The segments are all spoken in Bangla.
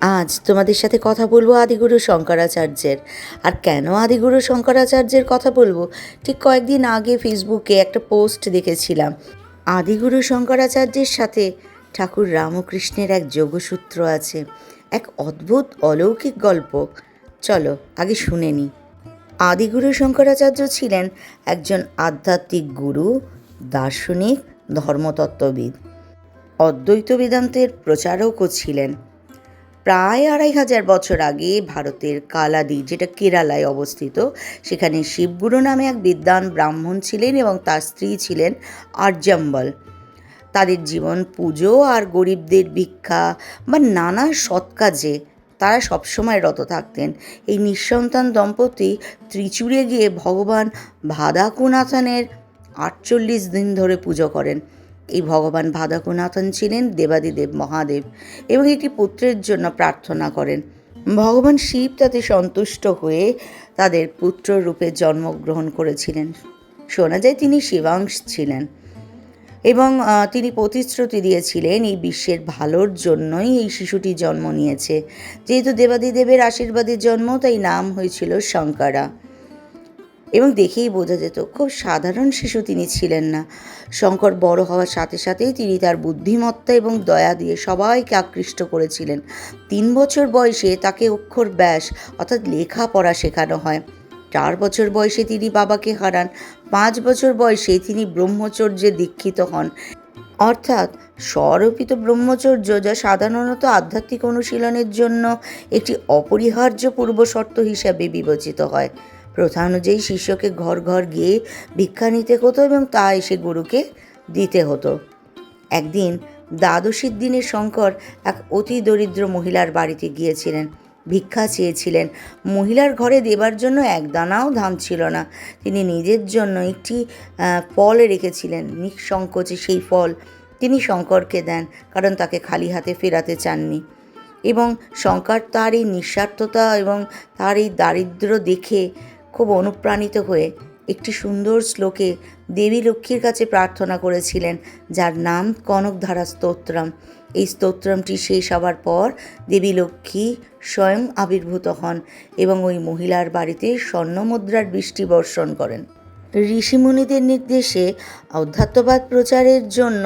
আজ তোমাদের সাথে কথা বলব আদিগুরু শঙ্করাচার্যের। আর কেন আদিগুরু শঙ্করাচার্যের কথা বলব? ঠিক কয়েকদিন আগে ফেসবুকে একটা পোস্ট দেখেছিলাম। আদিগুরু শঙ্করাচার্যের সাথে ঠাকুর রামকৃষ্ণের এক যোগসূত্র আছে। এক অদ্ভুত অলৌকিক গল্প। চলো, আগে শুনে নিই আদিগুরু শঙ্করাচার্য ছিলেন একজন আধ্যাত্মিক গুরু, দার্শনিক, ধর্মতত্ত্ববিদ। অদ্বৈত বেদান্তের প্রচারকও ছিলেন। প্রায় আড়াই হাজার বছর আগে ভারতের কালাদি, যেটা কেরালায় অবস্থিত, সেখানে শিবগুরু নামে এক বিদ্বান ব্রাহ্মণ ছিলেন এবং তার স্ত্রী ছিলেন আর্যাম্বল। তাদের জীবন পুজো আর গরিবদের ভিক্ষা বা নানা সৎ কাজে তারা সবসময় রত থাকতেন। এই নিঃসন্তান দম্পতি ত্রিচুরে গিয়ে ভগবান ভাদাকুনাথনের আটচল্লিশ দিন ধরে পুজো করেন। এই ভগবান ভাদাকুনাথন ছিলেন, দেবাদিদেব মহাদেব এবং একটি পুত্রের জন্য প্রার্থনা করেন। ভগবান শিব তাতে সন্তুষ্ট হয়ে তাদের পুত্র রূপে জন্মগ্রহণ করেছিলেন। শোনা যায় তিনি শিবাংশ ছিলেন এবং তিনি প্রতিশ্রুতি দিয়েছিলেন এই বিশ্বের ভালোর জন্যই এই শিশুটি জন্ম নিয়েছে। যেহেতু দেবাদিদেবের আশীর্বাদের জন্ম, তাই নাম হয়েছিল শঙ্করা। এবং দেখেই বোঝা যেত, খুব সাধারণ শিশু তিনি ছিলেন না। শঙ্কর বড় হওয়ার সাথে সাথেই তিনি তার বুদ্ধিমত্তা এবং দয়া দিয়ে সবাইকে আকৃষ্ট করেছিলেন। তিন বছর বয়সে তাকে অক্ষর ব্যাস, অর্থাৎ লেখাপড়া শেখানো হয়। চার বছর বয়সে তিনি বাবাকে হারান, পাঁচ বছর বয়সে তিনি ব্রহ্মচর্যে দীক্ষিত হন। অর্থাৎ স্বরূপিত ব্রহ্মচর্য যা সাধারণত আধ্যাত্মিক অনুশীলনের জন্য একটি অপরিহার্য পূর্বশর্ত হিসাবে বিবেচিত হয়। প্রথা অনুযায়ী শিষ্যকে ঘর ঘর গিয়ে ভিক্ষা নিতে হতো এবং তা এসে গুরুকে দিতে হতো। একদিন দ্বাদশীর দিনে শঙ্কর এক অতি দরিদ্র মহিলার বাড়িতে গিয়েছিলেন। ভিক্ষা চেয়েছিলেন। মহিলার ঘরে দেবার জন্য এক দানাও ধান ছিল না। তিনি নিজের জন্য একটি ফল রেখেছিলেন। নিঃসংকোচে সেই ফল তিনি শঙ্করকে দেন, কারণ তাকে খালি হাতে ফেরাতে চাননি। এবং শঙ্কর তার এই নিঃস্বার্থতা এবং তার এই দারিদ্র্য দেখে খুব অনুপ্রাণিত হয়ে একটি সুন্দর শ্লোকে দেবী লক্ষ্মীর কাছে প্রার্থনা করেছিলেন, যার নাম কনকধারা স্তোত্রম। এই স্তোত্রমটি শেষ হওয়ার পর দেবী লক্ষ্মী স্বয়ং আবির্ভূত হন এবং ওই মহিলার বাড়িতে স্বর্ণমুদ্রার বৃষ্টি বর্ষণ করেন। ঋষিমুনিদের নির্দেশে অধ্যাত্মবাদ প্রচারের জন্য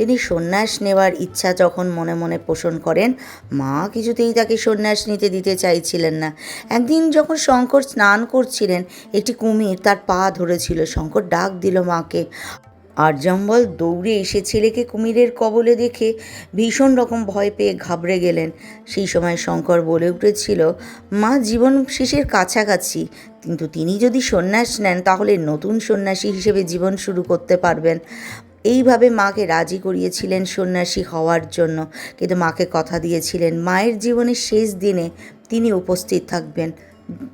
তিনি সন্ন্যাস নেওয়ার ইচ্ছা যখন মনে মনে পোষণ করেন, মা কিছুতেই তাকে সন্ন্যাস নিতে দিতে চাইছিলেন না। একদিন যখন শঙ্কর স্নান করছিলেন, একটি কুমির তার পা ধরেছিল। শঙ্কর ডাক দিল মাকে। আর্যম্বল দৌড়ে এসে ছেলেকে কুমিরের কবলে দেখে ভীষণ রকম ভয় পেয়ে ঘাবড়ে গেলেন। সেই সময় শঙ্কর বলে উঠেছিল, মা, জীবন শেষের কাছাকাছি। কিন্তু তিনি যদি সন্ন্যাস নেন, তাহলে নতুন সন্ন্যাসী হিসেবে জীবন শুরু করতে পারবেন। এইভাবে মাকে রাজি করিয়েছিলেন সন্ন্যাসী হওয়ার জন্য। কিন্তু মাকে কথা দিয়েছিলেন, মায়ের জীবনের শেষ দিনে তিনি উপস্থিত থাকবেন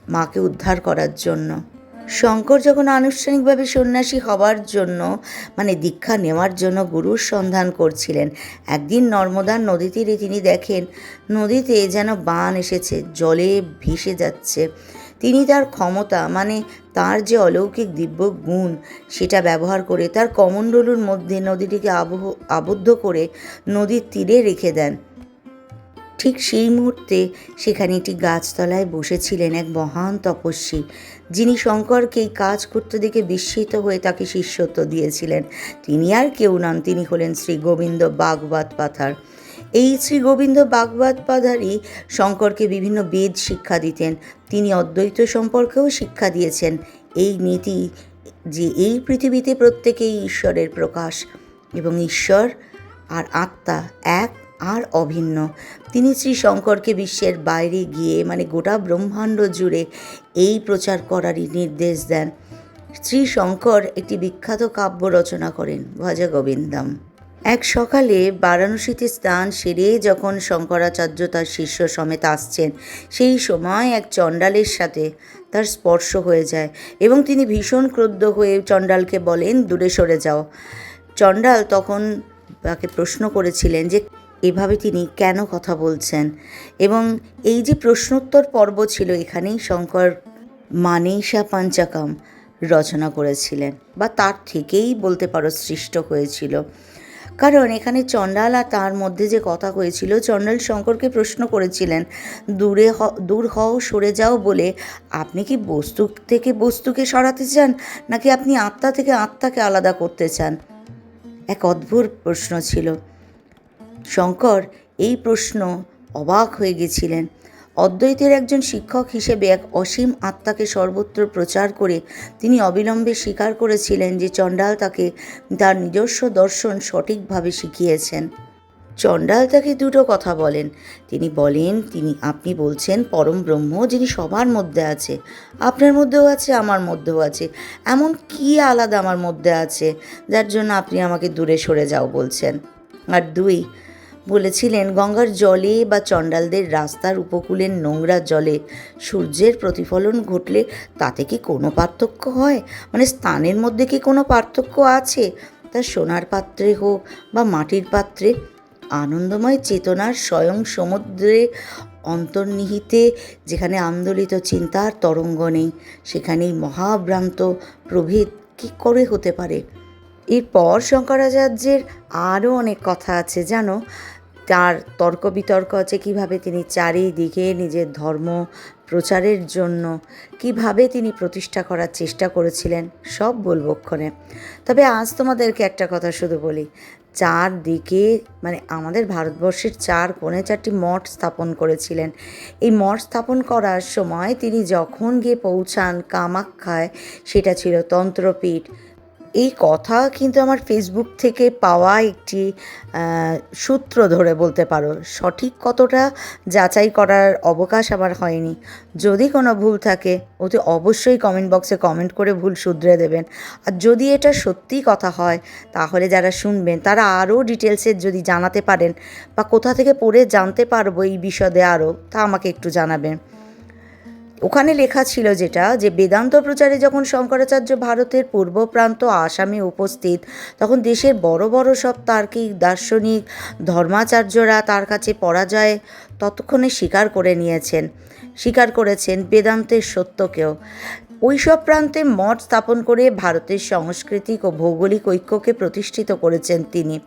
মাকে উদ্ধার করার জন্য। শঙ্কর যখন আনুষ্ঠানিকভাবে সন্ন্যাসী হওয়ার জন্য মানে দীক্ষা নেওয়ার জন্য গুরুর সন্ধান করছিলেন, একদিন নর্মদা নদী তীরে তিনি দেখেন, নদীতে যেন বান এসেছে, জলে ভেসে যাচ্ছে। তিনি তার ক্ষমতা মানে তার যে অলৌকিক দিব্য গুণ, সেটা ব্যবহার করে তার কমণ্ডলুর মধ্যে নদীটিকে আবহ, আবদ্ধ করে নদীর তীরে রেখে দেন। ঠিক সেই মুহূর্তে সেখানে একটি গাছতলায় বসেছিলেন এক মহান তপস্বী, যিনি শঙ্করকে এই কাজ করতে দেখে বিস্মিত হয়ে তাকে শিষ্যত্ব দিয়েছিলেন। তিনি আর কেউ নন, তিনি হলেন শ্রী গোবিন্দ বাগবাত পাথার। এই শ্রী গোবিন্দ বাগবাত পাধারই শঙ্করকে বিভিন্ন বেদ শিক্ষা দিতেন। তিনি অদ্বৈত সম্পর্কেও শিক্ষা দিয়েছেন। এই নীতি যে এই পৃথিবীতে প্রত্যেকেই ঈশ্বরের প্রকাশ এবং ঈশ্বর আর আত্মা এক আর অভিন্ন। তিনি শ্রী শঙ্করকে বিশ্বের বাইরে গিয়ে মানে গোটা ব্রহ্মাণ্ড জুড়ে এই প্রচার করারই নির্দেশ দেন। শ্রী শঙ্কর একটি বিখ্যাত কাব্য রচনা করেন ভজা গোবিন্দম এক সকালে বারাণসীতে স্নান সেরে যখন শঙ্করাচার্য তার শিষ্য সমেত আসছেন, সেই সময় এক চণ্ডালের সাথে তার স্পর্শ হয়ে যায় এবং তিনি ভীষণ ক্রুদ্ধ হয়ে চণ্ডালকে বলেন, দূরে সরে যাও। চণ্ডাল তখন তাকে প্রশ্ন করেছিলেন যে, এভাবে তিনি কেন কথা বলছেন? এবং এই যে প্রশ্নোত্তর পর্ব ছিল, এখানেই শঙ্কর মানেশা পাঞ্চাকাম রচনা করেছিলেন বা তার থেকেই বলতে পারো সৃষ্ট হয়েছিল। কারণ এখানে চণ্ডাল আর তার মধ্যে যে কথা হয়েছিল, চণ্ডাল শঙ্করকে প্রশ্ন করেছিলেন, দূরে হ, দূর হও, সরে যাও বলে, আপনি কি বস্তু থেকে বস্তুকে সরাতে চান, নাকি আপনি আত্মা থেকে আত্মাকে আলাদা করতে চান? এক অদ্ভুত প্রশ্ন ছিল। শঙ্কর এই প্রশ্ন অবাক হয়ে গেছিলেন। অদ্বৈতের একজন শিক্ষক হিসেবে এক অসীম আত্মাকে সর্বত্র প্রচার করে তিনি অবিলম্বে স্বীকার করেছিলেন যে চণ্ডাল তাকে তার নিজস্ব দর্শন সঠিকভাবে শিখিয়েছেন। চণ্ডাল তাকে দুটো কথা বলেন। তিনি বলেন, তিনি, আপনি বলছেন, পরম ব্রহ্ম, যিনি সবার মধ্যে আছে। আপনার মধ্যেও আছে, আমার মধ্যেও আছে। এমন কি আলাদা আমার মধ্যে আছে, যার জন্য আপনি আমাকে দূরে সরে যাও বলছেন। আর দুই বলেছিলেন, গঙ্গার জলে বা চণ্ডালদের রাস্তার উপকূলের নোংরা জলে সূর্যের প্রতিফলন ঘটলে তাতে কি কোনো পার্থক্য হয়? মানে স্থানের মধ্যে কি কোনো পার্থক্য আছে? তা সোনার পাত্রে হোক বা মাটির পাত্রে, আনন্দময় চেতনার স্বয়ং সমুদ্রে অন্তর্নিহিতে, যেখানে আন্দোলিত চিন্তার তরঙ্গ নেই, সেখানেই মহাভ্রান্ত প্রভেদ কী করে হতে পারে? এরপর শঙ্করাচার্যের আরও অনেক কথা আছে, জানো? তার তর্ক বিতর্ক আছে কীভাবে তিনি চারিদিকে নিজের ধর্ম প্রচারের জন্য কীভাবে তিনি প্রতিষ্ঠা করার চেষ্টা করেছিলেন, সব বলব ক্ষণে তবে আজ তোমাদেরকে একটা কথা শুধু বলি। চারদিকে মানে আমাদের ভারতবর্ষের চার কোণে চারটি মঠ স্থাপন করেছিলেন। এই মঠ স্থাপন করার সময় তিনি যখন গিয়ে পৌঁছান কামাখ্যায়, সেটা ছিল তন্ত্রপীঠ এই কথা কিন্তু আমার ফেসবুক থেকে পাওয়া একটি সূত্র ধরে বলতে পারো। সঠিক কতটা যাচাই করার অবকাশ আমার হয়নি। যদি কোনো ভুল থাকে, অতি অবশ্যই কমেন্ট বক্সে কমেন্ট করে ভুল শুধরে দেবেন। আর যদি এটা সত্যি কথা হয়, তাহলে যারা শুনবেন, তারা আরও ডিটেলসের যদি জানাতে পারেন বা কোথা থেকে পড়ে জানতে পারব এই বিশদে আরও, তা আমাকে একটু জানাবেন। ওখানে লেখা ছিল যেটা, যে বেদান্ত প্রচারে যখন শঙ্করাচার্য ভারতের পূর্ব প্রান্ত আসামে উপস্থিত, তখন দেশের বড় বড় সব তার্কিক দার্শনিক, ধর্মাচার্যরা তার কাছে পরাজয় ততক্ষণে স্বীকার করে নিয়েছেন। স্বীকার করেছেন বেদান্তের সত্যকেও। ওইসব প্রান্তে মঠ স্থাপন করে ভারতের সাংস্কৃতিক ও ভৌগোলিক ঐক্যকে প্রতিষ্ঠিত করেছেন তিনি।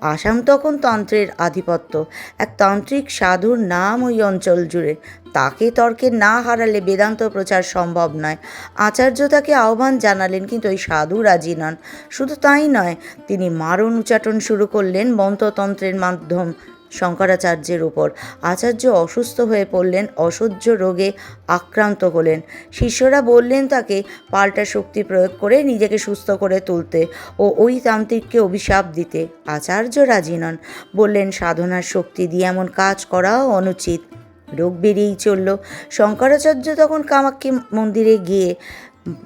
আসাম তখন তন্ত্রের আধিপত্য। এক তান্ত্রিক সাধুর নাম ওই অঞ্চল জুড়ে। তাকে তর্কে না হারালে বেদান্ত প্রচার সম্ভব নয়। আচার্য তাকে আহ্বান জানালেন, কিন্তু ওই সাধু রাজি নন। শুধু তাই নয়, তিনি মারণ উচাটন শুরু করলেন মন্ত্রতন্ত্রের মাধ্যম। শঙ্করাচার্যের উপর। আচার্য অসুস্থ হয়ে পড়লেন, অসহ্য রোগে আক্রান্ত হলেন। শিষ্যরা বললেন তাকে পাল্টা শক্তি প্রয়োগ করে নিজেকে সুস্থ করে তুলতে ও ওই তান্ত্রিককে অভিশাপ দিতে। আচার্য রাজি নন। বললেন, সাধনার শক্তি দিয়ে এমন কাজ করাও অনুচিত। রোগ বেরিয়েই চলল। শঙ্করাচার্য তখন কামাক্ষী মন্দিরে গিয়ে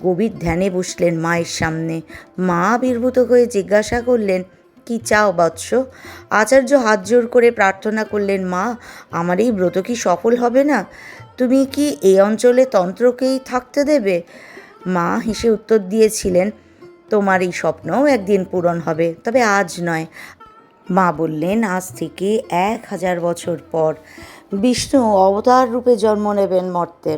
গভীর ধ্যানে বসলেন মায়ের সামনে। মা আবির্ভূত হয়ে জিজ্ঞাসা করলেন কি চাও বৎস? আচার্য হাত জোর করে প্রার্থনা করলেন, মা, আমার এই ব্রত কি সফল হবে না? তুমি কি এই অঞ্চলে তন্ত্রকেই থাকতে দেবে? মা হেসে উত্তর দিয়েছিলেন, তোমার এই স্বপ্নও একদিন পূরণ হবে, তবে আজ নয়। মা বললেন, আজ থেকে এক হাজার বছর পর বিষ্ণু অবতার রূপে জন্ম নেবেন মর্তে।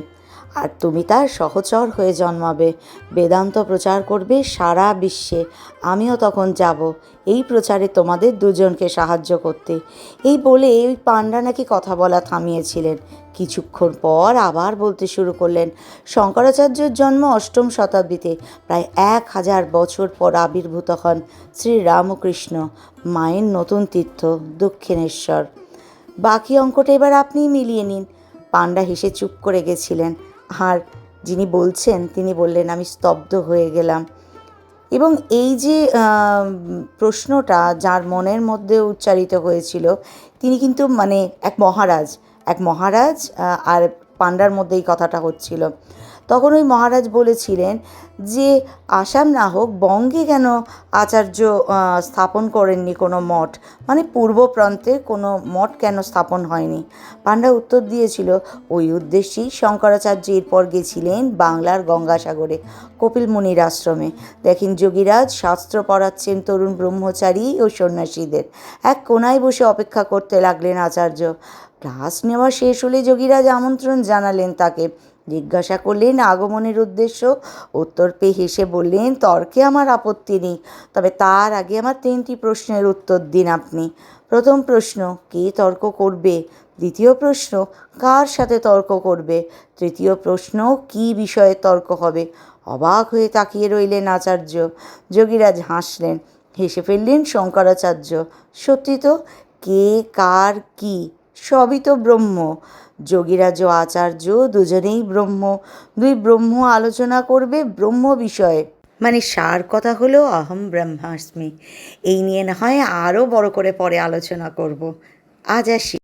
আর তুমি তার সহচর হয়ে জন্মাবে। বেদান্ত প্রচার করবে সারা বিশ্বে। আমিও তখন যাব। এই প্রচারে তোমাদের দুজনকে সাহায্য করতে। এই বলে ওই পাণ্ডা নাকি কথা বলা থামিয়েছিলেন। কিছুক্ষণ পর আবার বলতে শুরু করলেন, শঙ্করাচার্যের জন্ম অষ্টম শতাব্দীতে। প্রায় এক হাজার বছর পর আবির্ভূত হন শ্রী রামকৃষ্ণ মায়ের নতুন তীর্থ দক্ষিণেশ্বর। বাকি অঙ্কটা এবার আপনিই মিলিয়ে নিন। পাণ্ডা হেসে চুপ করে গেছিলেন। আর যিনি বলছেন, তিনি বললেন, আমি স্তব্ধ হয়ে গেলাম। এবং এই যে প্রশ্নটা যার মনের মধ্যে উচ্চারিত হয়েছিল, তিনি কিন্তু মানে এক মহারাজ এক মহারাজ আর পাণ্ডার মধ্যে এই কথাটা হচ্ছিল। তখন ওই মহারাজ বলেছিলেন যে, আসাম না হোক, বঙ্গে কেন আচার্য স্থাপন করেননি কোনো মঠ? মানে পূর্ব প্রান্তে কোনো মঠ কেন স্থাপন হয়নি? পাণ্ডা উত্তর দিয়েছিল, ওই উদ্দেশ্যেই শঙ্করাচার্য এরপর গেছিলেন বাংলার গঙ্গাসাগরে, কপিল মুনির আশ্রমে। দেখেন যোগীরাজ, শাস্ত্র পড়াচ্ছেন তরুণ ব্রহ্মচারী ও সন্ন্যাসীদের। এক কোনায় বসে অপেক্ষা করতে লাগলেন আচার্য। ক্লাস নেওয়া শেষ হলে যোগীরাজ আমন্ত্রণ জানালেন তাকে। জিজ্ঞাসা করলেন আগমনের উদ্দেশ্য। উত্তর পেয়ে হেসে বললেন, তর্কে আমার আপত্তি নেই। তবে তার আগে আমার তিনটি প্রশ্নের উত্তর দিন আপনি। প্রথম প্রশ্ন, কে তর্ক করবে? দ্বিতীয় প্রশ্ন, কার সাথে তর্ক করবে? তৃতীয় প্রশ্ন, কী বিষয়ে তর্ক হবে? অবাক হয়ে তাকিয়ে রইলেন আচার্য। যোগীরাজ হাসলেন। হেসে ফেললেন শঙ্করাচার্য। সত্যি তো? কে, কার, কি? সবই তো ব্রহ্ম। যোগীরাজ আচার্য দুজনেই ব্রহ্ম। দুই ব্রহ্ম আলোচনা করবে ব্রহ্ম বিষয়ে। মানে সার কথা হলো অহম ব্রহ্মাস্মি। এই নিয়ে না হয় আরও বড় করে পরে আলোচনা করব। আজ আসি।